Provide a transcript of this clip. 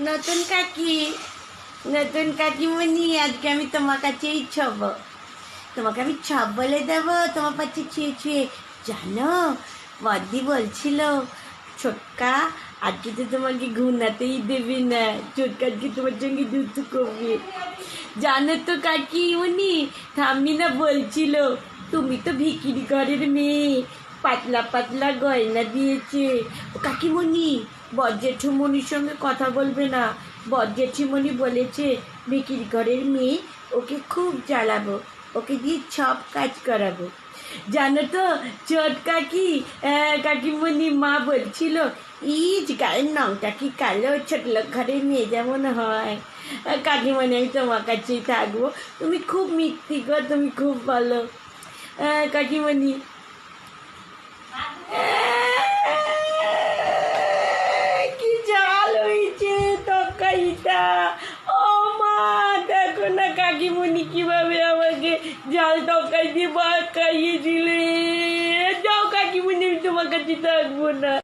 নতুন কাকি, নতুন কাকিমণি, আজকে আমি তোমার কাছেই ছব। তোমাকে আমি ছব বলে দেব, তোমার পাচ্ছে ছুঁয়ে ছুঁয়ে। জানো, বদ্দি বলছিল, ছোটকা, আজকে তো তোমাকে ঘুমাতেই দেবে না। ছোটকা, আজকে তোমার সঙ্গে যুদ্ধ করবে। জানো তো কাকিমণি ঠাম্মি না বলছিল, তুমি তো ভিকিরি ঘরের মেয়ে, পাতলা পাতলা গয়না দিয়েছে। ও কাকিমণি বজ্রেঠুমণির সঙ্গে কথা বলবে না। বজ্রেঠুমণি বলেছে, বিক্রি ঘরের মেয়ে, ওকে খুব জ্বালাবো, ওকে দিয়ে সব কাজ করাবো। জানো তো, চোট কাকি কাকিমণি মা বলছিল, ইজ গায়ের নামটা কি কালো ছোট ঘরের মেয়ে যেমন হয়? কাকিমণি আমি তোমার কাছেই থাকব। তুমি খুব মিথ্যি গো, তুমি খুব ভালো। কাকিমণি তরকারিটা ও মা দেখো না কাকিমণি কীভাবে আমাকে জাল তরকারি দিয়ে ভাত খাইয়ে দিলে যাও কাকিমণি আমি তোমার কাছে থাকব না